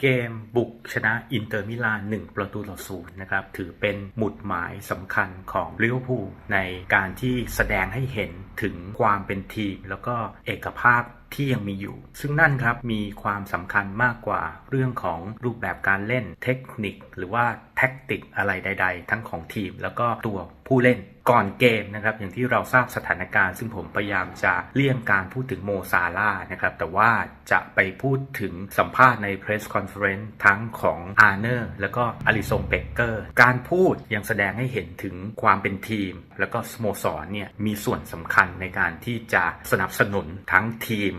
เกมบุกชนะอินเตอร์มิลาน1ประตูต่อศูนย์นะครับ ถือเป็นหมุดหมายสำคัญของลิเวอร์พูลในการที่แสดงให้เห็นถึงความเป็นทีม แล้วก็เอกภาพที่ยังมีอยู่ ซึ่งนั่นครับมีความสำคัญมากกว่าเรื่องของรูปแบบการเล่นเทคนิค หรือว่าแท็กติกอะไรใด ๆ ทั้งของทีม แล้วก็ตัวผู้เล่นก่อนเกมนะครับอย่างที่เราทราบสถานการณ์ ซึ่งผมพยายามจะเลี่ยงการพูดถึงโมซาลานะครับแต่ว่าจะไปพูดถึงสัมภาษณ์ในเพรสคอนเฟอเรนซ์ทั้งของอาร์เนอร์แล้วก็อลิซงเบเกอร์การพูดยังแสดงให้เห็นถึงความเป็นทีม แล้วก็สโมสรเนี่ยมีส่วนสำคัญในการที่จะสนับสนุนทั้งทีม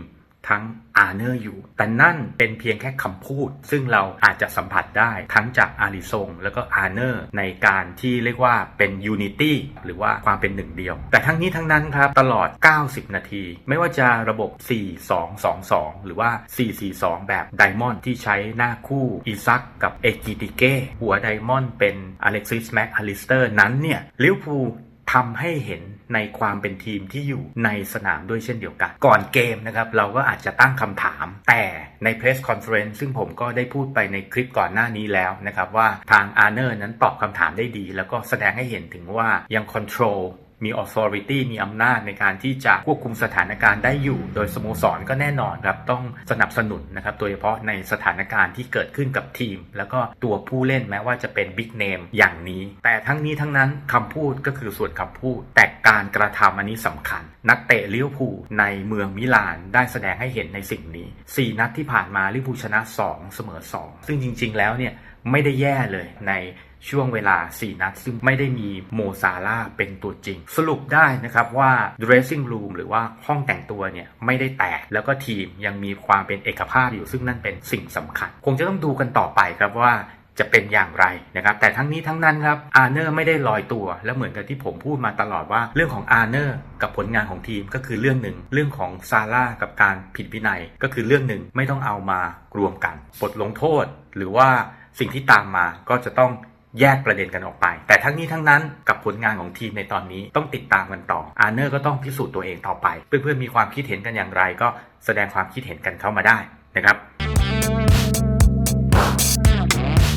ทั้งอาร์เนอร์อยู่ แต่นั่นเป็นเพียงแค่คำพูด ซึ่งเราอาจจะสัมผัสได้ทั้งจากอาริซงแล้วก็อาร์เนอร์ในการที่เรียกว่าเป็นยูนิตี้หรือว่าความเป็นหนึ่งเดียว แต่ทั้งนี้ทั้งนั้นครับ ตลอด 90 นาที ไม่ว่าจะระบบ 4-2-2-2 หรือว่า 4-4-2 แบบไดมอนด์ที่ใช้หน้าคู่อีซักกับเอกิติเก้หัวไดมอนด์เป็นอเล็กซิสแม็กอลิสเตอร์นั้นเนี่ยลิเวอร์พูล ทำให้เห็นในความเป็นทีมที่อยู่ในสนามด้วยเช่นเดียวกัน ก่อนเกมนะครับ เราก็อาจจะตั้งคำถาม แต่ในเพรสคอนเฟอเรนซ์ซึ่งผมก็ได้พูดไปในคลิปก่อนหน้านี้แล้วนะครับ ว่าทางอาร์เนอร์นั้นตอบคำถามได้ดี แล้วก็แสดงให้เห็นถึงว่ายังคอนโทรล มี authority มีอำนาจในการที่จะควบคุมสถานการณ์ได้อยู่ โดยสโมสรก็แน่นอนครับต้องสนับสนุนนะครับโดยเฉพาะในสถานการณ์ที่เกิดขึ้นกับทีม แล้วก็ตัวผู้เล่นแม้ว่าจะเป็นบิ๊กเนมอย่างนี้ แต่ทั้งนี้ทั้งนั้นคำพูดก็คือส่วนคำพูด แต่การกระทำอันนี้สำคัญ นักเตะลิเวอร์พูลในเมืองมิลานได้แสดงให้เห็นในสิ่งนี้ 4 นัดที่ผ่านมาลิเวอร์พูลชนะ 2 เสมอ 2 ซึ่งจริง ๆ แล้วเนี่ยไม่ได้แย่เลยใน ช่วงเวลา 4 นัด ซึ่งไม่ได้มีโมซาร่าเป็นตัวจริง สรุปได้นะครับว่า dressing room หรือว่าห้องแต่งตัวเนี่ยไม่ได้แตก แล้วก็ทีมยังมีความเป็นเอกภาพอยู่ซึ่งนั่นเป็นสิ่งสำคัญ คงจะต้องดูกันต่อไปครับว่าจะเป็นอย่างไรนะครับ แต่ทั้งนี้ทั้งนั้นครับอาร์เนอร์ไม่ได้ลอยตัว และเหมือนกับที่ผมพูดมาตลอดว่าเรื่องของอาร์เนอร์กับผลงานของทีมก็คือเรื่องหนึ่ง เรื่องของซาร่ากับการผิดวินัยก็คือเรื่องหนึ่งไม่ต้องเอามารวมกันบทลงโทษ หรือว่าสิ่งที่ตามมาก็จะต้อง แยกประเด็นกันออกไป แต่ทั้งนี้ทั้งนั้นกับผลงานของทีมในตอนนี้ต้องติดตามกันต่อ อาร์เนอร์ก็ต้องพิสูจน์ตัวเองต่อไป เพื่อนๆมีความคิดเห็นกันอย่างไรก็แสดงความคิดเห็นกันเข้ามาได้นะครับ